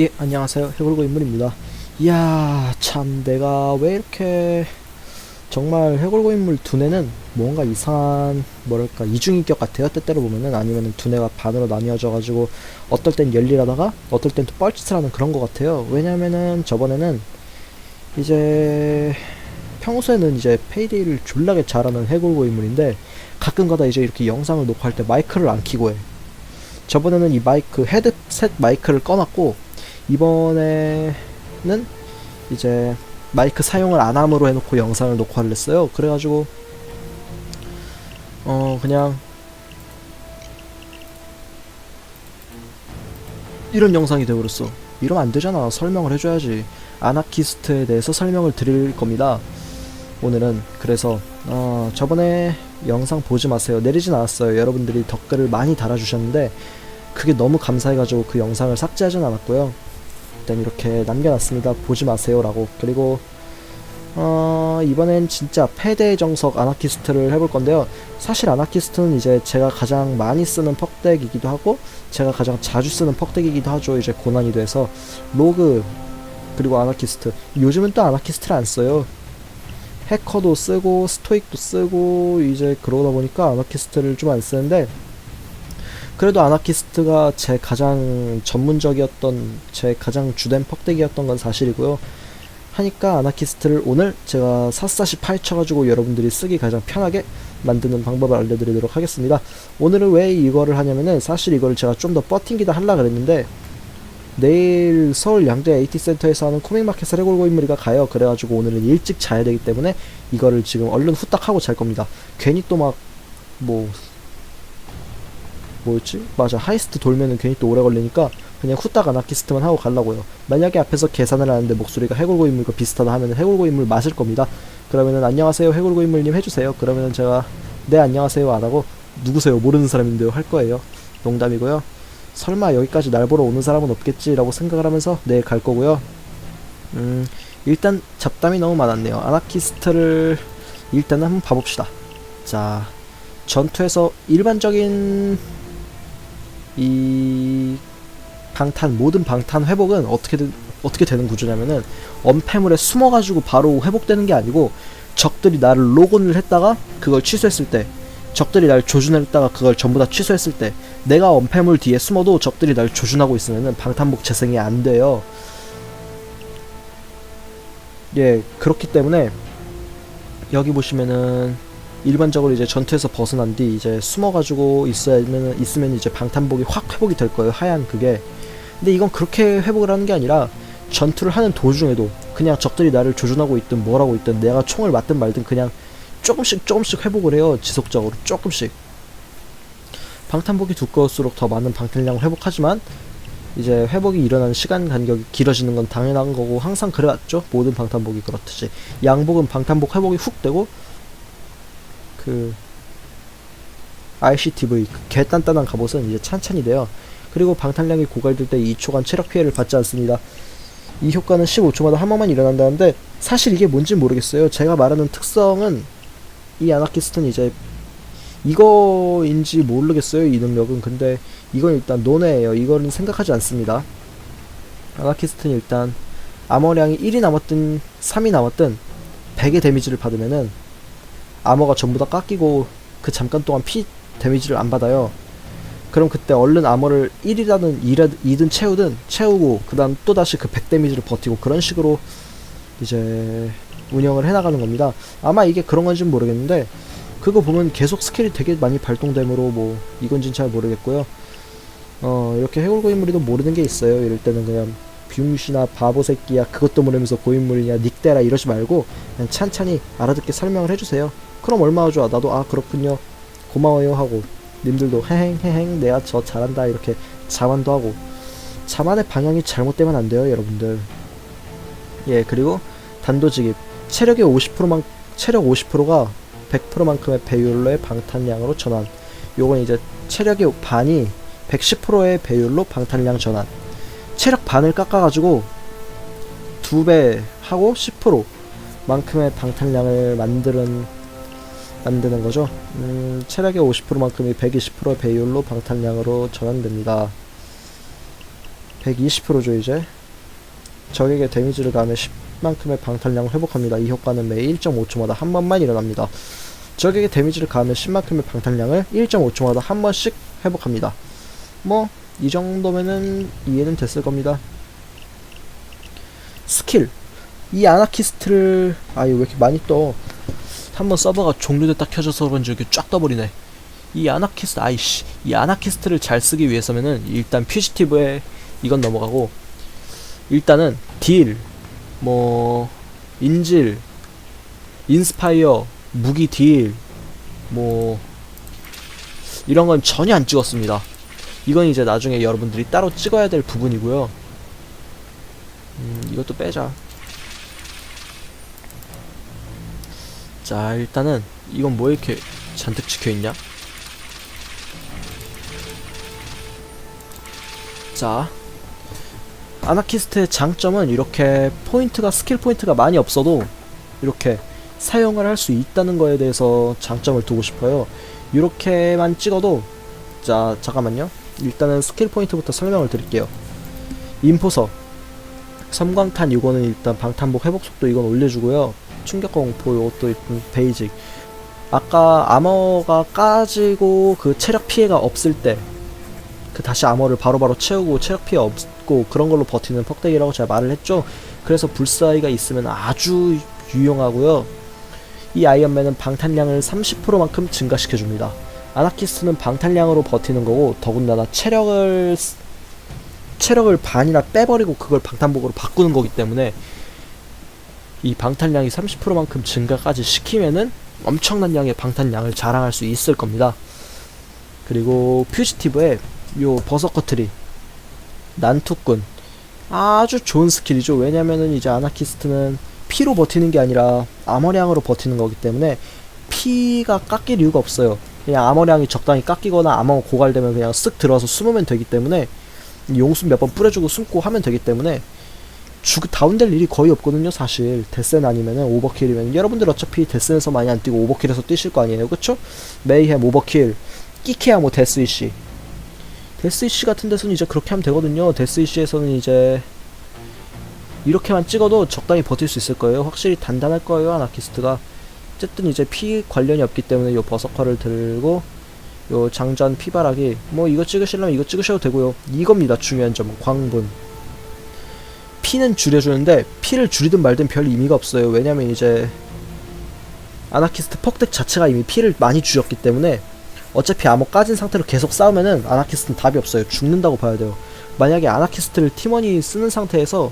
예, 안녕하세요. 해골고 인물입니다. 이야, 참, 내가 왜 이렇게, 정말 해골고 인물 두뇌는 뭔가 이상한, 뭐랄까, 이중인격 같아요. 때때로 보면은, 아니면은 두뇌가 반으로 나뉘어져 가지고, 어떨 땐 열일하다가, 어떨 땐 또 뻘짓을 하는 그런 것 같아요. 왜냐면은, 저번에는, 이제, 평소에는 이제 페이데이를 졸라게 잘하는 해골고 인물인데, 가끔가다 이제 이렇게 영상을 녹화할 때 마이크를 안 켜고 해. 저번에는 이 마이크, 헤드셋 마이크를 꺼놨고, 이번에는 이제 마이크 사용을 안 함으로 해놓고 영상을 녹화를 했어요. 그래가지고 어 그냥 이런 영상이 되어버렸어. 이러면 안 되잖아. 설명을 해줘야지. 아나키스트에 대해서 설명을 드릴 겁니다. 오늘은 그래서 어 저번에 영상 보지 마세요. 내리진 않았어요. 여러분들이 댓글을 많이 달아주셨는데 그게 너무 감사해가지고 그 영상을 삭제하진 않았고요. 일단 이렇게 남겨놨습니다. 보지 마세요라고. 그리고 어, 이번엔 진짜 패대 정석 아나키스트를 해볼 건데요. 사실 아나키스트는 이제 제가 가장 많이 쓰는 퍽덱이기도 하고 제가 가장 자주 쓰는 퍽덱이기도 하죠. 이제 고난이 돼서 로그 그리고 아나키스트. 요즘은 또 아나키스트를 안 써요. 해커도 쓰고 스토익도 쓰고 이제 그러다 보니까 아나키스트를 좀 안 쓰는데 그래도 아나키스트가 제 가장 전문적이었던 제 가장 주된 퍽대기였던 건 사실이고요. 하니까 아나키스트를 오늘 제가 샅샅이 파헤쳐가지고 여러분들이 쓰기 가장 편하게 만드는 방법을 알려드리도록 하겠습니다. 오늘은 왜 이거를 하냐면은 사실 이걸 제가 좀 더 버팅기다 하려 그랬는데 내일 서울 양재 AT센터에서 하는 코믹마켓을 해골고 인물이가 가요. 그래가지고 오늘은 일찍 자야 되기 때문에 이거를 지금 얼른 후딱 하고 잘 겁니다. 괜히 또 막 뭐 뭐였지? 맞아 하이스트 돌면은 괜히 또 오래 걸리니까 그냥 후딱 아나키스트만 하고 가려고요. 만약에 앞에서 계산을 하는데 목소리가 해골고 인물과 비슷하다 하면 해골고 인물 맞을 겁니다. 그러면은 안녕하세요 해골고 인물님 해주세요. 그러면은 제가 네 안녕하세요 안 하고 누구세요 모르는 사람인데요 할 거예요. 농담이고요. 설마 여기까지 날 보러 오는 사람은 없겠지라고 생각을 하면서 네 갈 거고요. 음 일단 잡담이 너무 많았네요. 아나키스트를 일단은 한번 봐봅시다. 자 전투에서 일반적인 이 방탄 모든 방탄 회복은 어떻게 되, 어떻게 되는 구조냐면은 언패물에 숨어가지고 바로 회복되는 게 아니고 적들이 나를 로건을 했다가 그걸 취소했을 때 적들이 날 조준했다가 그걸 전부 다 취소했을 때 내가 언패물 뒤에 숨어도 적들이 날 조준하고 있으면은 방탄복 재생이 안 돼요. 예 그렇기 때문에 여기 보시면은 일반적으로 이제 전투에서 벗어난 뒤 이제 숨어가지고 있으면 있으면 이제 방탄복이 확 회복이 될 거예요 하얀 그게. 근데 이건 그렇게 회복을 하는 게 아니라 전투를 하는 도중에도 그냥 적들이 나를 조준하고 있든 뭘 하고 있든 내가 총을 맞든 말든 그냥 조금씩 조금씩 회복을 해요 지속적으로 조금씩. 방탄복이 두꺼울수록 더 많은 방탄량을 회복하지만 이제 회복이 일어나는 시간 간격이 길어지는 건 당연한 거고 항상 그래왔죠. 모든 방탄복이 그렇듯이. 양복은 방탄복 회복이 훅 되고 그 ICTV 그 개단단한 갑옷은 이제 찬찬히 돼요. 그리고 방탄량이 고갈될 때 2초간 체력 피해를 받지 않습니다. 이 효과는 15초마다 한 번만 일어난다는데 사실 이게 뭔지 모르겠어요. 제가 말하는 특성은 이 아나키스트는 이제 이거인지 모르겠어요. 이 능력은 근데 이건 일단 논외예요. 이거는 생각하지 않습니다. 아나키스트는 일단 아머량이 1이 남았든 3이 남았든 100의 데미지를 받으면은 아머가 전부 다 깎이고 그 잠깐 동안 피 데미지를 안 받아요. 그럼 그때 얼른 아머를 1이라든 2든 채우든 채우고 그 다음 또다시 그 100 데미지를 버티고 그런 식으로 이제 운영을 해나가는 겁니다. 아마 이게 그런 건지는 모르겠는데 그거 보면 계속 스킬이 되게 많이 발동되므로 뭐 이건진 잘 모르겠고요. 어 이렇게 해골 고인물이도 모르는 게 있어요. 이럴 때는 그냥 병신아 바보 새끼야 그것도 모르면서 고인물이냐 닉대라 이러지 말고 그냥 찬찬히 알아듣게 설명을 해주세요. 그럼 얼마나 좋아 나도 아 그렇군요. 고마워요 하고 님들도 헤행 헤행 내가 저 잘한다 이렇게 자만도 하고. 자만의 방향이 잘못되면 안 돼요 여러분들. 예 그리고 단도직입. 체력의 50%만 체력 50%가 100%만큼의 배율로의 방탄량으로 전환. 요건 이제 체력의 반이 110%의 배율로 방탄량 전환. 체력 반을 깎아가지고 두 배 하고 10% 만큼의 방탄량을 만드는 만드는 거죠. 음, 체력의 50%만큼이 120%의 배율로 방탄량으로 전환됩니다. 120%죠 이제 적에게 데미지를 가하면 10만큼의 방탄량을 회복합니다. 이 효과는 매 1.5초마다 한 번만 일어납니다. 적에게 데미지를 가하면 10만큼의 방탄량을 1.5초마다 한 번씩 회복합니다. 뭐 이 정도면은 이해는 됐을 겁니다. 스킬 이 아나키스트를 아유 왜 이렇게 많이 떠 한번 서버가 종료됐다 켜져서 그런지 이렇게 쫙 떠버리네 이 아나키스트 아이씨 이 아나키스트를 잘 쓰기 위해서면은 일단 퓨지티브에 이건 넘어가고 일단은 딜, 뭐 인질, 인스파이어, 무기 딜, 뭐 이런 건 전혀 안 찍었습니다. 이건 이제 나중에 여러분들이 따로 찍어야 될 부분이고요. 음, 이것도 빼자. 자, 일단은 이건 뭐 이렇게 잔뜩 찍혀 있냐? 자, 아나키스트의 장점은 이렇게 포인트가 스킬 포인트가 많이 없어도 이렇게 사용을 할 수 있다는 거에 대해서 장점을 두고 싶어요. 이렇게만 찍어도 자 잠깐만요. 일단은 스킬 포인트부터 설명을 드릴게요. 인포서 섬광탄 이거는 일단 방탄복 회복 속도 이건 올려주고요. 충격 공포 일단 베이직. 아까 아머가 까지고 그 체력 피해가 없을 때 그 다시 아머를 바로바로 채우고 체력 피해 없고 그런 걸로 버티는 퍽대기라고 제가 말을 했죠. 그래서 불사이가 있으면 아주 유용하고요. 이 아이언맨은 방탄량을 30%만큼 증가시켜줍니다. 아나키스트는 방탄량으로 버티는 거고 더군다나 체력을 쓰- 체력을 반이나 빼버리고 그걸 방탄복으로 바꾸는 거기 때문에 이 방탄량이 30%만큼 증가까지 시키면은 엄청난 양의 방탄량을 자랑할 수 있을 겁니다. 그리고 퓨지티브에 요 버서커트리 난투꾼 아주 좋은 스킬이죠. 왜냐면은 이제 아나키스트는 피로 버티는 게 아니라 아머량으로 버티는 거기 때문에 피가 깎일 이유가 없어요. 그냥 아머량이 적당히 깎이거나 아머 고갈되면 그냥 쓱 들어와서 숨으면 되기 때문에 용숨 몇번 뿌려주고 숨고 하면 되기 때문에 죽 다운될 일이 거의 없거든요 사실. 데센 아니면은 오버킬이면. 여러분들 어차피 데센에서 많이 안 뛰고 오버킬에서 뛰실 거 아니에요 그쵸? 메이햄 오버킬. 끼케야 뭐 데스이시 데스이시 같은 데서는 이제 그렇게 하면 되거든요. 데스이시에서는 이제 이렇게만 찍어도 적당히 버틸 수 있을 거예요. 확실히 단단할 거예요 아나키스트가. 어쨌든 이제 피 관련이 없기 때문에 요 버서커를 들고 요 장전 피바라기. 뭐 이거 찍으시려면 이거 찍으셔도 되고요. 이겁니다 중요한 점. 광분 피는 줄여주는데 피를 줄이든 말든 별 의미가 없어요. 왜냐면 이제 아나키스트 퍽덱 자체가 이미 피를 많이 줄였기 때문에 어차피 암호 까진 상태로 계속 싸우면은 아나키스트는 답이 없어요. 죽는다고 봐야 돼요. 만약에 아나키스트를 팀원이 쓰는 상태에서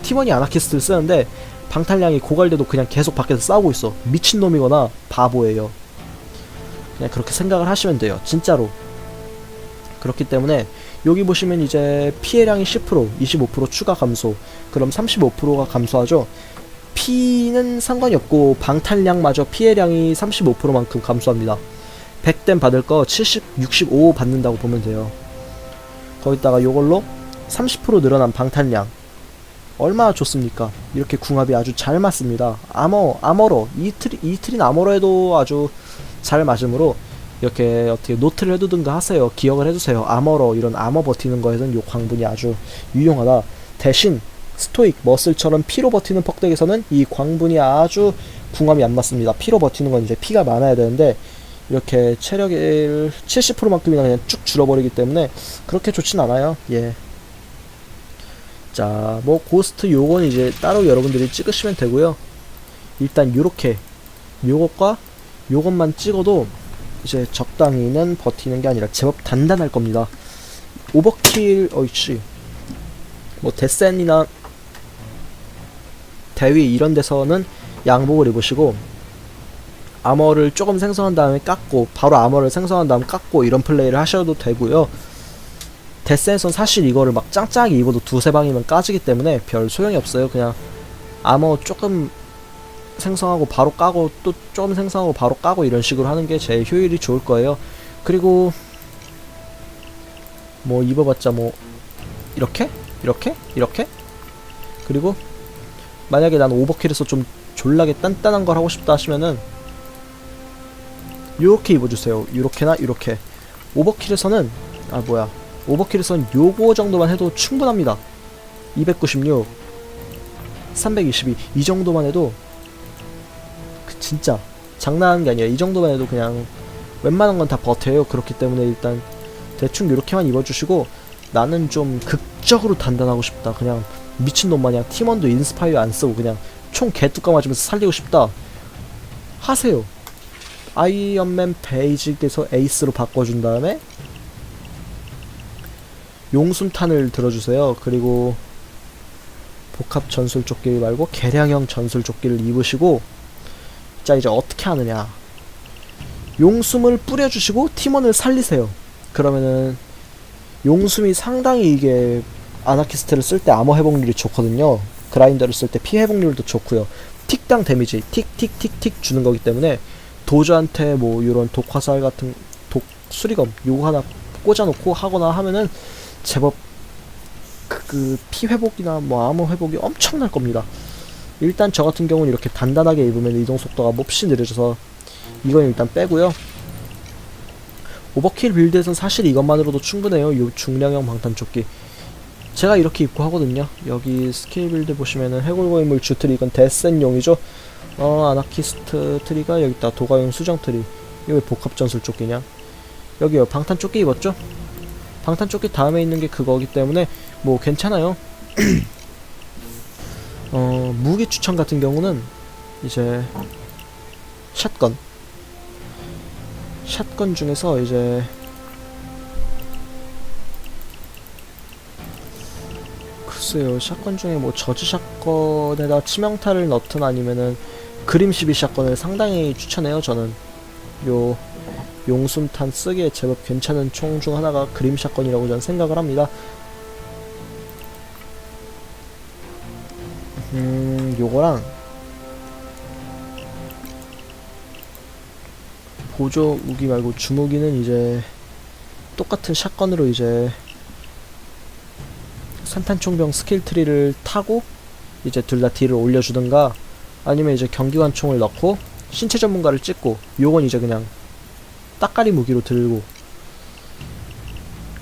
팀원이 아나키스트를 쓰는데 방탄량이 고갈돼도 그냥 계속 밖에서 싸우고 있어. 미친놈이거나 바보예요. 그냥 그렇게 생각을 하시면 돼요. 진짜로. 그렇기 때문에 여기 보시면 이제 피해량이 10% 25% 추가 감소. 그럼 35%가 감소하죠? 피는 상관이 없고 방탄량마저 피해량이 35%만큼 감소합니다. 100댐 받을 거 70, 65 받는다고 보면 돼요. 거기다가 요걸로 30% 늘어난 방탄량. 얼마나 좋습니까? 이렇게 궁합이 아주 잘 맞습니다. 아머 아머로 이틀 이틀인 아머로 해도 아주 잘 맞으므로 이렇게 어떻게 노트를 해두든가 하세요. 기억을 해두세요. 아머러 이런 아머 버티는 거에서는 요 광분이 아주 유용하다. 대신 스토익 머슬처럼 피로 버티는 퍽덱에서는 이 광분이 아주 궁합이 안 맞습니다. 피로 버티는 건 이제 피가 많아야 되는데 이렇게 체력을 70%만큼이나 그냥 쭉 줄어버리기 때문에 그렇게 좋진 않아요. 예. 자, 뭐 고스트 요건 이제 따로 여러분들이 찍으시면 되고요. 일단 요렇게 요것과 요것만 찍어도 이제 적당히는 버티는 게 아니라 제법 단단할 겁니다. 오버킬 어이씨 뭐 데센이나 대위 이런 데서는 양복을 입으시고 아머를 조금 생성한 다음에 깎고 바로 아머를 생성한 다음 깎고 이런 플레이를 하셔도 되고요. 데센에선 사실 이거를 막 짱짱하게 입어도 두세 방이면 까지기 때문에 별 소용이 없어요. 그냥 아머 조금 생성하고 바로 까고 또 좀 생성하고 바로 까고 이런 식으로 하는 게 제일 효율이 좋을 거예요. 그리고 뭐 입어봤자 뭐 이렇게? 이렇게? 이렇게? 그리고 만약에 난 오버킬에서 좀 졸라게 단단한 걸 하고 싶다 하시면은 요렇게 입어주세요. 요렇게나 요렇게. 오버킬에서는 아 뭐야. 오버킬선 요거 정도만 해도 충분합니다. 296 322 이 정도만 해도 그 진짜 장난하는 게 아니라 이 정도만 해도 그냥 웬만한 건 다 버텨요. 그렇기 때문에 일단 대충 이렇게만 입어주시고 나는 좀 극적으로 단단하고 싶다. 그냥 미친놈 마냥 팀원도 인스파이어 안 쓰고 그냥 총 개뚜까 맞으면서 살리고 싶다 하세요. 아이언맨 베이직에서 에이스로 바꿔준 다음에 용순탄을 들어주세요. 그리고 복합 전술 조끼 말고 개량형 전술 조끼를 입으시고 자 이제 어떻게 하느냐. 용숨을 뿌려주시고 팀원을 살리세요. 그러면은 용숨이 상당히 이게 아나키스트를 쓸 때 암호 회복률이 좋거든요. 그라인더를 쓸 때 피 회복률도 좋고요. 틱당 데미지 틱틱틱틱 주는 거기 때문에 도저한테 뭐 이런 독화살 같은 독 수리검 요거 하나 꽂아놓고 하거나 하면은 제법 그 피 회복이나 뭐 암호 회복이 엄청날 겁니다. 일단 저 같은 경우는 이렇게 단단하게 입으면 이동 속도가 몹시 느려져서 이건 일단 빼고요. 오버킬 빌드에선 사실 이것만으로도 충분해요. 요 중량형 방탄조끼. 제가 이렇게 입고 하거든요. 여기 스킬 빌드 보시면은 해골고인물 주트리 이건 데센용이죠. 어 아나키스트 트리가 여기 있다. 도가용 수정 트리. 이거 왜 복합 전술 조끼냐? 여기요. 방탄 조끼 입었죠? 방탄 조끼 다음에 있는 게 그거기 때문에 뭐 괜찮아요. 어 무기 추천 같은 경우는 이제 샷건. 샷건 중에서 이제 글쎄요 샷건 중에 뭐 저지 샷건에다 치명타를 넣든 아니면은 그림 12 샷건을 상당히 추천해요 저는 요 용순탄 쓰기에 제법 괜찮은 총 중 하나가 그림 샷건이라고 저는 생각을 합니다 음 요거랑 보조 무기 말고 주무기는 이제 똑같은 샷건으로 이제 산탄총병 스킬 트리를 타고 이제 둘 다 딜을 올려주든가 아니면 이제 경기관 총을 넣고 신체 전문가를 찍고 요건 이제 그냥 따까리 무기로 들고.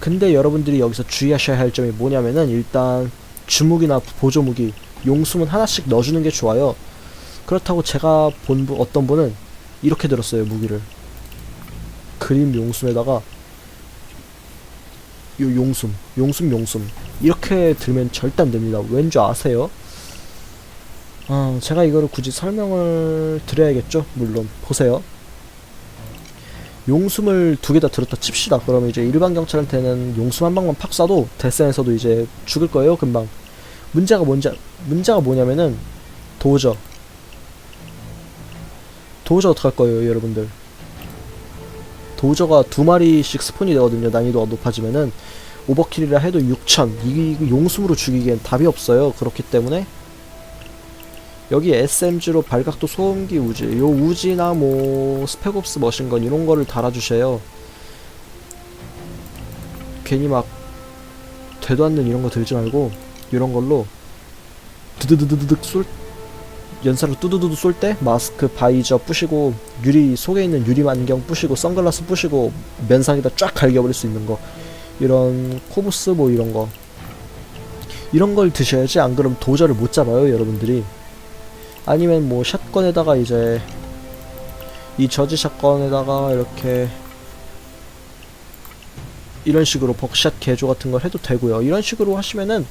근데 여러분들이 여기서 주의하셔야 할 점이 뭐냐면은 일단 주무기나 보조 무기 용숨은 하나씩 넣어주는 게 좋아요 그렇다고 제가 본 분- 어떤 분은 이렇게 들었어요 무기를 그림 용숨에다가 요 용숨 용숨 용숨 이렇게 들면 절대 안 됩니다. 왠 줄 아세요? 어, 제가 이거를 굳이 설명을 드려야겠죠? 물론 보세요. 용숨을 두 개 다 들었다 칩시다. 그러면 이제 일반 경찰한테는 용숨 한 방만 팍 쏴도 데센에서도 이제 죽을 거예요, 금방. 문제가 뭔지 문제가 뭐냐면은 도저. 도저 어떡할 거예요, 여러분들? 도저가 두 마리씩 스폰이 되거든요. 난이도가 높아지면은 오버킬이라 해도 6000이 용숨으로 죽이기엔 답이 없어요 그렇기 때문에 여기 SMG로 발각도 소음기 우지 요 우지나 뭐 스펙옵스 머신건 이런 거를 달아주셔요 괜히 막 되도 않는 이런 거 들지 말고 이런 걸로 드드드드득 쏠 연사로 뚜두두두 쏠 때 마스크 바이저 부시고 유리 속에 있는 유리 만경 부시고 선글라스 부시고 면상에다 쫙 갈겨버릴 수 있는 거. 이런 코브스 뭐 이런 거. 이런 걸 드셔야지 안 그러면 도저를 못 잡아요 여러분들이. 아니면 뭐 샷건에다가 이제 이 저지 샷건에다가 이렇게 이런 식으로 벅샷 개조 같은 걸 해도 되고요. 이런 식으로 하시면은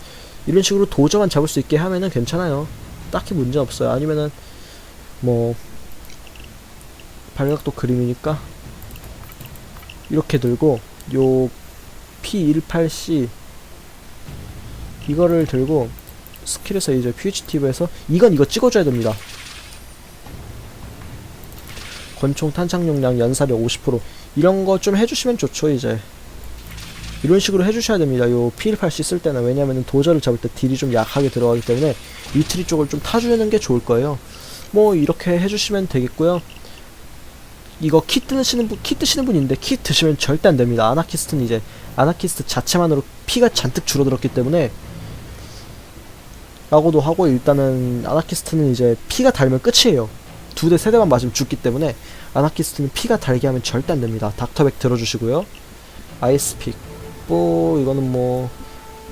이런 식으로 도저만 잡을 수 있게 하면은 괜찮아요. 딱히 문제 없어요. 아니면은 뭐 발각도 그림이니까 이렇게 들고 요 P18C 이거를 들고 스킬에서 이제 퓨지티브에서 이건 이거 찍어줘야 됩니다. 권총 탄창 용량 연사력 50% 이런 거 좀 해주시면 좋죠 이제 이런 식으로 해주셔야 됩니다. 요 P18C 쓸 때는 왜냐면은 도저를 잡을 때 딜이 좀 약하게 들어가기 때문에 이 트리 쪽을 좀 타주는 게 좋을 거예요. 뭐 이렇게 해주시면 되겠고요. 이거 키 뜨시는 분, 키 뜨시는 분인데 키 드시면 절대 안 됩니다. 아나키스트는 이제 아나키스트 자체만으로 피가 잔뜩 줄어들었기 때문에 라고도 하고 일단은 아나키스트는 이제 피가 달면 끝이에요. 두 대 세 대만 맞으면 죽기 때문에 아나키스트는 피가 달게 하면 절대 안 됩니다. 닥터백 들어주시고요. 아이스픽 뭐 이거는 뭐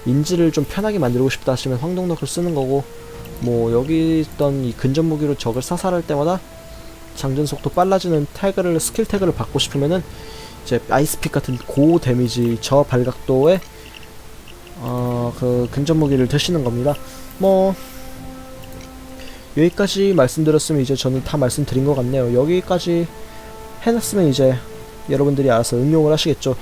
인지를 좀 편하게 만들고 싶다 하시면 황동력을 쓰는 거고 뭐 여기 있던 이 근접 무기로 적을 사살할 때마다 장전 속도 빨라지는 태그를 스킬 태그를 받고 싶으면은 이제 아이스픽 같은 고 데미지 저 발각도의 어그 근접 무기를 드시는 겁니다. 뭐 여기까지 말씀드렸으면 이제 저는 다 말씀드린 것 같네요. 여기까지 해놨으면 이제 여러분들이 알아서 응용을 하시겠죠.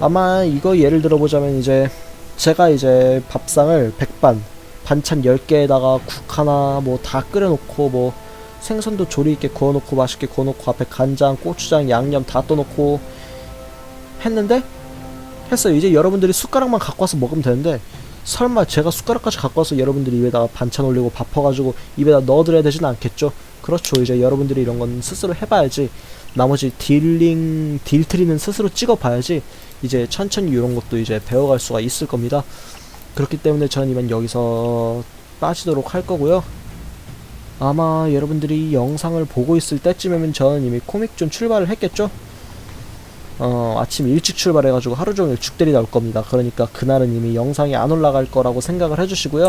아마 이거 예를 들어보자면 이제 제가 이제 밥상을 백반 반찬 10개에다가 국 하나 뭐 다 끓여놓고 뭐 생선도 조리 있게 구워놓고 맛있게 구워놓고 앞에 간장, 고추장, 양념 다 떠놓고 했는데 했어요. 이제 여러분들이 숟가락만 갖고 와서 먹으면 되는데 설마 제가 숟가락까지 갖고 와서 여러분들이 입에다가 반찬 올리고 밥 퍼가지고 입에다 넣어드려야 되진 않겠죠? 그렇죠. 이제 여러분들이 이런 건 스스로 해봐야지. 나머지 딜링, 딜트리는 스스로 찍어봐야지. 이제 천천히 이런 것도 이제 배워갈 수가 있을 겁니다. 그렇기 때문에 저는 이만 여기서 빠지도록 할 거고요. 아마 여러분들이 이 영상을 보고 있을 때쯤이면 저는 이미 코믹존 출발을 했겠죠? 어, 아침 일찍 출발해가지고 하루 종일 죽들이 나올 겁니다. 그러니까 그날은 이미 영상이 안 올라갈 거라고 생각을 해주시고요.